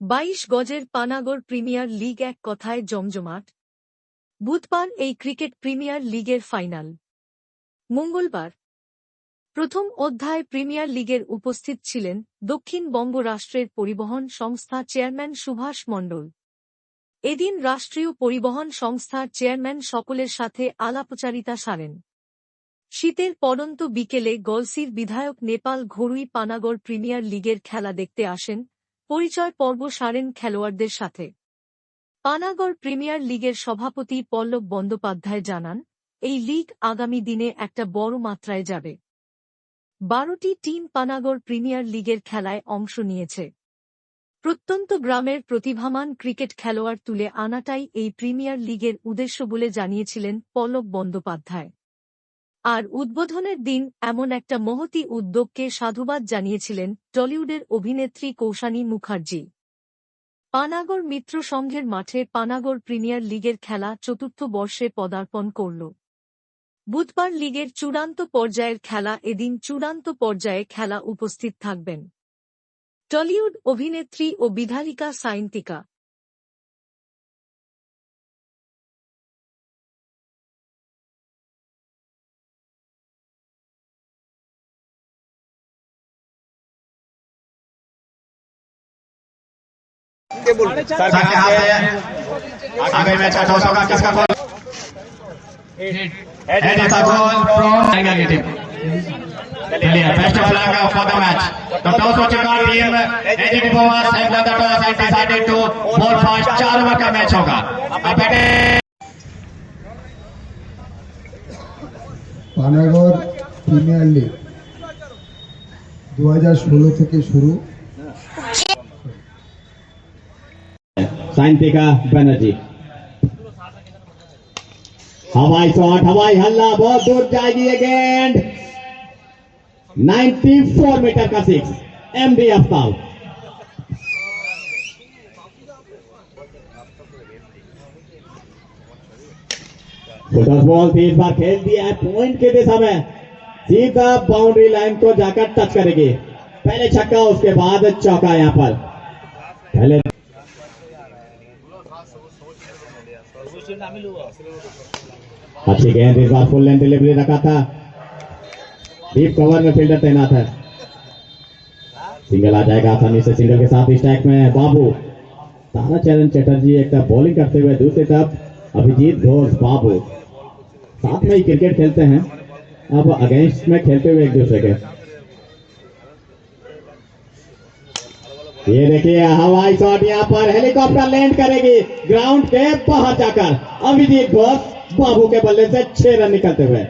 বাইশ গজের Panagarh premier league এক কথায় জমজমাট। বুধবার এই ক্রিকেট প্রিমিয়ার লিগের ফাইনাল। মঙ্গলবার। প্রথম অধ্যায় প্রিমিয়ার লিগের উপস্থিত ছিলেন দক্ষিণবঙ্গ রাষ্ট্রের পরিবহন সংস্থা চেয়ারম্যান সুভাষ মণ্ডল। এদিন রাষ্ট্রীয় পরিবহন সংস্থার চেয়ারম্যান সকলের সাথে আলাপচারিতা সারেন। শীতের পড়ন্ত বিকেলে গলসির বিধায়ক নেপাল ঘরুই পানাগড় প্রিমিয়ার লিগের খেলা দেখতে আসেন পরিচয় পর্ব সারেন খেলোয়াড়দের সাথে। পানাগড় প্রিমিয়ার লিগের সভাপতি পল্লব বন্দ্যোপাধ্যায় জানান, এই লিগ আগামী দিনে একটা বড় মাত্রায় যাবে। বারোটি টিম পানাগড় প্রিমিয়ার লিগের খেলায় অংশ নিয়েছে। প্রত্যন্ত গ্রামের প্রতিভামান ক্রিকেট খেলোয়াড় তুলে আনাটাই এই প্রিমিয়ার লিগের উদ্দেশ্য বলে জানিয়েছিলেন পল্লব বন্দ্যোপাধ্যায়। আর উদ্বোধনের দিন এমন একটা মহতি উদ্যোগকে সাধুবাদ জানিয়েছিলেন টলিউডের অভিনেত্রী কৌশানী মুখার্জি। পানাগড় মিত্র সংঘের মাঠে পানাগড় প্রিমিয়ার লিগের খেলা চতুর্থ বর্ষে পদার্পণ করল। বুধবার লিগের চূড়ান্ত পর্যায়ের খেলা এদিন চূড়ান্ত পর্যায়ে খেলা উপস্থিত থাকবেন। টলিউড অভিনেত্রী ও বিধায়িকা সাইন্তিকা सर के हाथ है आगे में छठा होगा किसका goal head is a goal from Tiger team चलिए best of luck for the match तो टॉस हो चुका team AG डिफोवर्स have won the toss and decided to bowl first चार ओवर का मैच होगा अब बैटे পানাগড় প্রিমিয়ার লিগ দু থেকে শুরু साइंटिका बनर्जी। हवाई शॉट हवाई हल्ला बहुत दूर जाएगी गेंद 94 मीटर का सिक्स एम डी अफ्ताब छोटा बॉल थी, इस बार खेल दिया है पॉइंट के दिशा में। सीधा बाउंड्री लाइन को जाकर टच करेगी। पहले छक्का, उसके बाद चौका यहाँ पर। अच्छी गेंद इस बार फुल लेंथ डिलीवरी रखा था। डीप कवर में फील्डर तैनात है। सिंगल आ जाएगा आसानी से सिंगल के साथ स्ट्राइक में। बाबू तारा चरण चटर्जी एक तरफ़ बॉलिंग करते हुए दूसरी तरफ़ अभिजीत घोष, बाबू। साथ में ही क्रिकेट खेलते हैं। अब अगेंस्ट में खेलते हुए एक दूसरे के। ये देखिए, हवाई शॉट यहाँ पर, हेलीकॉप्टर लैंड करेगी, ग्राउंड के बाहर जाकर। अभिजीत घोष बाबू के बल्ले से छह रन निकलते हुए।